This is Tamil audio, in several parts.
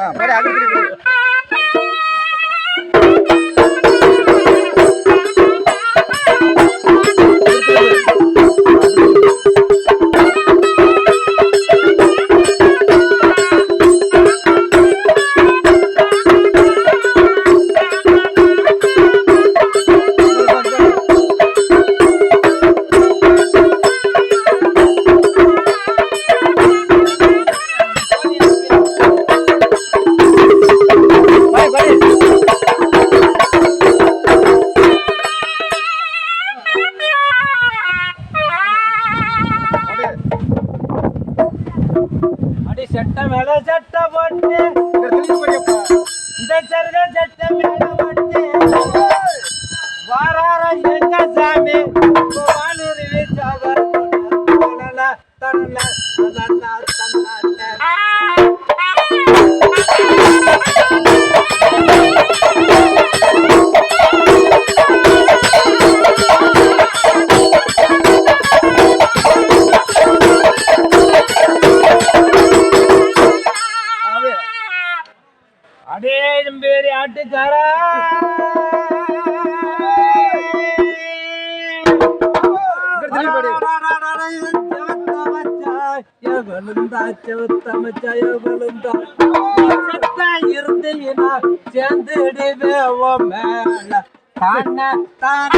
ஆ படி அடி சட்டை மேல சட்டை போட்டு. இந்த சருக மேல போட்டு. வாரார எங்க சாமி? அடே நம்பேரி ஆட்டுக்காரா படி. சேர்ந்துடுவே ஓ மேல தான தான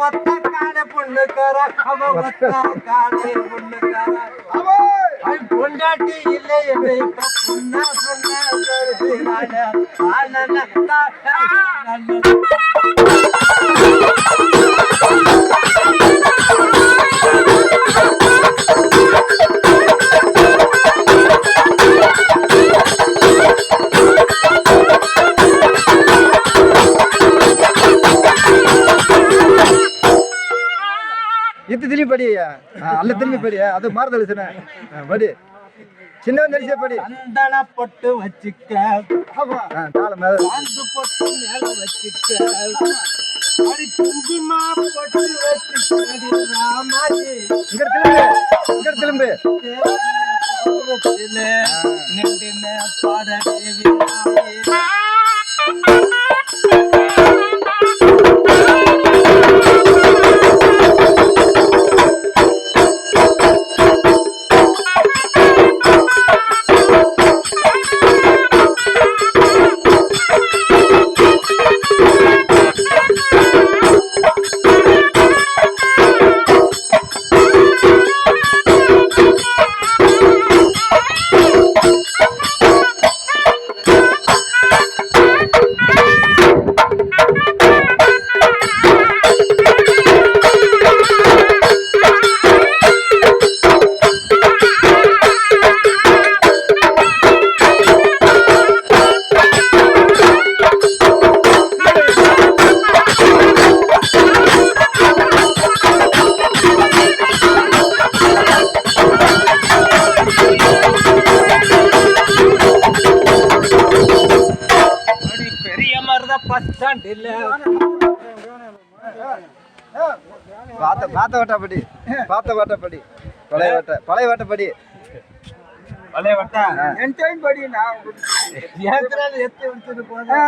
ஒத்த காடை பொண்ணுக்கார அவ ஒத்த காடை பொண்ணுக்கார ஐ பொண்டாட்டி இல்லை என்று பொண்ணா பொண்ணா இது திரும்பி படி. அல்ல திரும்பி படி. அது மாறுதல் சொன்ன. படி. சின்னவன் நடிச்ச படி. சந்தன பொட்டு வச்சுக்க. மேல சாந்து பொட்டு மேல. வச்சுக்க. அடி குங்குமா பொட்டு வச்சுக்க ராமாஜி. இங்க திரும்பு. இங்க திரும்பு. நின்றுன பாடவே பாத்த பாத்த வட்ட படி பாத்த வட்ட படி பழைய வட்ட பழைய வட்ட படி பழைய வட்டா? ஆ. என்டைன் படி நான் ஏத்துறாது எத்து எடுத்துட்டு போதா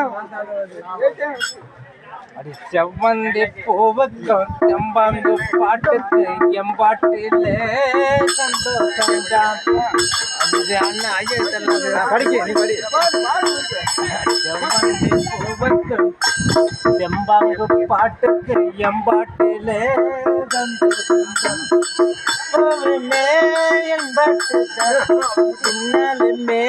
அடி செவ்வந்தி பூவுக்கும் செம்பாங்கு பாட்டுக்கு எம்பாட்டிலே சந்தோஷம் தான் ஐயா தெரியல படிக்க நீ படி. செவ்வந்தி பாட்டுக்கு எம்பாட்டிலே பின்னாலுமே